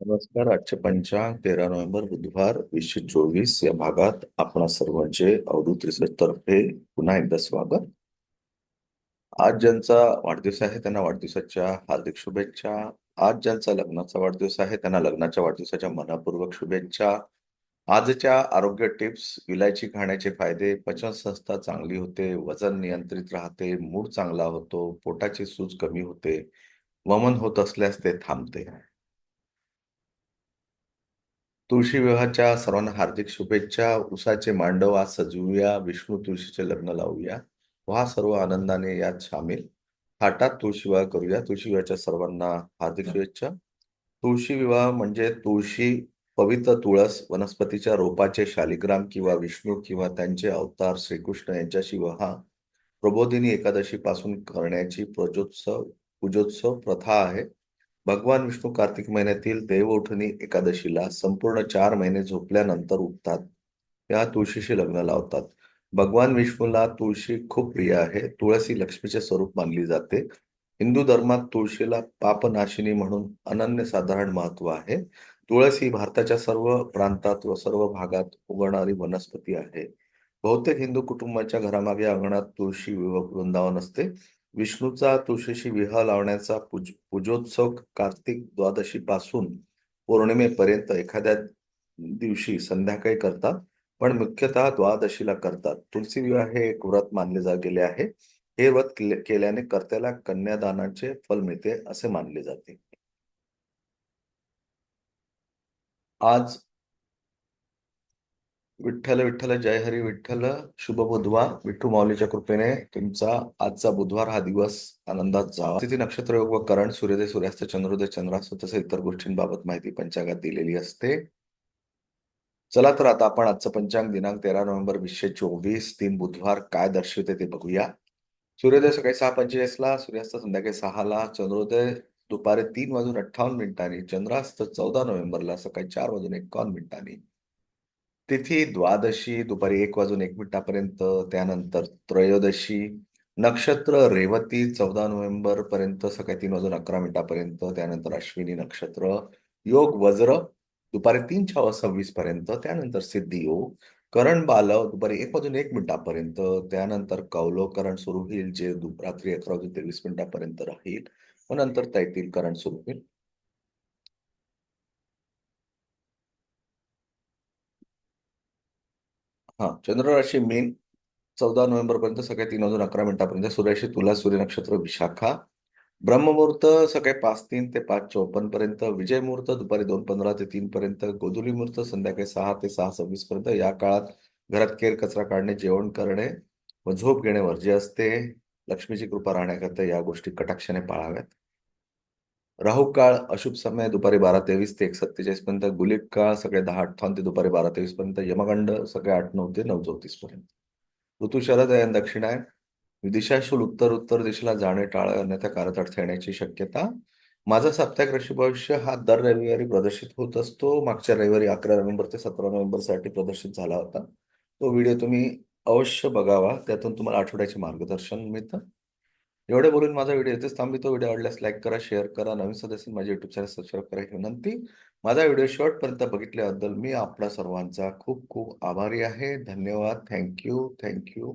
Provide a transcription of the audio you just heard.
नमस्कार. आजचे पंचांग तेरा नोव्हेंबर बुधवार वीसशे चोवीस या भागात आपण सर्वांचे अवधूत रिसर्च तर्फे पुन्हा एकदा स्वागत. आज ज्यांचा वाढदिवस आहे त्यांना वाढदिवसाच्या हार्दिक शुभेच्छा. आज ज्यांचा लग्नाचा वाढदिवस आहे त्यांना लग्नाच्या वाढदिवसाच्या मनापूर्वक शुभेच्छा. आजच्या आरोग्य टिप्स विलायची खाण्याचे फायदे पचनसंस्था चांगली होते वजन नियंत्रित राहते मूड चांगला होतो पोटाची सूज कमी होते वमन होत असल्यास ते थांबते. तुळशी विवाहाच्या सर्वांना हार्दिक शुभेच्छा. उसाचे मांडव आज सजवूया. विष्णू तुळशीचे लग्न लावूया. व्हा सर्व आनंदाने यात सामील. थाटात तुळशी विवाह करूया. तुळशी विवाहाच्या सर्वांना हार्दिक शुभेच्छा. तुळशी विवाह म्हणजे तुळशी पवित्र तुळस वनस्पतीच्या रोपाचे शालिग्राम किंवा विष्णू किंवा त्यांचे अवतार श्रीकृष्ण यांच्याशी विवाह प्रबोधिनी एकादशी पासून करण्याची प्रजोत्सव पूजोत्सव प्रथा आहे. भगवान विष्णू कार्तिक महिन्यातील देवउठणी एकादशीला संपूर्ण चार महिने झोपल्यानंतर उठतात. या तुळशीशी लग्न लावतात. भगवान विष्णूला तुळशी खूप प्रिय आहे. तुळसी लक्ष्मीचे स्वरूप मानली जाते. हिंदू धर्मात तुळशीला पापनाशिनी म्हणून अनन्य साधारण महत्त्व आहे. तुळस ही भारताच्या सर्व प्रांतात व सर्व भागात उगवणारी वनस्पती आहे. बहुतेक हिंदू कुटुंबाच्या घरामागे अंगणात तुळशी वृंदावन असते. विष्णूचा तुळशीशी विवाह लावण्याचा पूज पूजोत्सव कार्तिक द्वादशी पासून पौर्णिमेपर्यंत एखाद्या दिवशी संध्याकाळी करतात पण मुख्यतः द्वादशीला करतात. तुलसी विवाह हे एक व्रत मानले जा गेले आहे. हे व्रत केल्याने कर्त्याला कन्यादानाचे फल मिळते असे मानले जाते. आज विठ्ठल विठ्ठल जय हरी विठ्ठल शुभ बुधवार. विठ्ठू माऊलीच्या कृपेने तुमचा आजचा बुधवार हा दिवस आनंदात जावा. तिथे नक्षत्र योग व करण सूर्योदय सूर्यास्त चंद्रोदय चंद्रास्त तसेच इतर गोष्टींबाबत माहिती पंचांगात दिलेली असते. चला तर आता आपण आजचं पंचांग दिनांक तेरा नोव्हेंबर वीसशे चोवीस तीन बुधवार काय दर्शवते ते बघूया. सूर्योदय सकाळी सहा पंचेचाळीसला सूर्यास्त संध्याकाळी सहाला चंद्रोदय दुपारी तीन वाजून अठ्ठावन्न मिनिटांनी चंद्रास्त चौदा नोव्हेंबरला सकाळी चार वाजून एकावन्न मिनिटांनी. तिथी द्वादशी दुपारी एक वाजून एक मिनिटापर्यंत त्यानंतर त्रयोदशी नक्षत्र रेवती चौदा नोव्हेंबर पर्यंत सकाळी तीन वाजून अकरा मिनिटापर्यंत त्यानंतर अश्विनी नक्षत्र योग वज्र दुपारी तीन छावा सव्वीस पर्यंत त्यानंतर सिद्धी योग करण बालव दुपारी एक वाजून एक मिनिटापर्यंत त्यानंतर कौलो करण सुरू होईल जे रात्री अकरा वाजून तेवीस मिनिटापर्यंत राहील. व नंतर तैतील करण सुरू होईल. हा चंद्र राशी मेन चौदा नोव्हेंबर पर्यंत सकाळी तीन वाजून अकरा मिनिटापर्यंत सूर्याशी तुला सूर्य नक्षत्र विशाखा. ब्रह्ममुहूर्त सकाळी पाच तीन ते पाच चौपन्न पर्यंत विजय मुहूर्त दुपारी दोन पंधरा ते तीन पर्यंत गोधुली मुहूर्त संध्याकाळी सहा ते सहा सव्वीस पर्यंत या काळात घरात केर कचरा काढणे जेवण करणे व झोप घेणे वर्ज्य असते. लक्ष्मीची कृपा राहण्याकरता या गोष्टी कटाक्षाने पाळाव्यात. राहू काळ अशुभ समय दुपारी बारा तेवीस ते एक सत्तेचाळीस पर्यंत गुलिक काळ सगळे दहा अठ्ठावन्न ते दुपारी बारा तेवीस पर्यंत यमगंड सगळे आठ नऊ ते नऊ चौतीस पर्यंत. ऋतू शरद आहे दक्षिण आहे. दिशाशूल उत्तर उत्तर दिशेला जाणे टाळ कारत अडथळे येण्याची शक्यता. माझा साप्ताहिक राशी भविष्य हा दर रविवारी प्रदर्शित होत असतो. मागच्या रविवारी अकरा नोव्हेंबर ते सतरा नोव्हेंबरसाठी प्रदर्शित झाला होता. तो व्हिडिओ तुम्ही अवश्य बघावा. त्यातून तुम्हाला आठवड्याचे मार्गदर्शन मिळतं. एवढे बोलून माझा व्हिडिओ इथेच थांबतो व्हिडिओ आवडल्यास लाईक करा शेअर करा. नवीन सदस्य माझ्या युट्यूब चॅनल सबस्क्राईब करा ही विनंती. माझा व्हिडिओ शेवटपर्यंत बघितल्याबद्दल मी आपला सर्वांचा खूप खूप आभारी आहे. धन्यवाद. Thank you thank you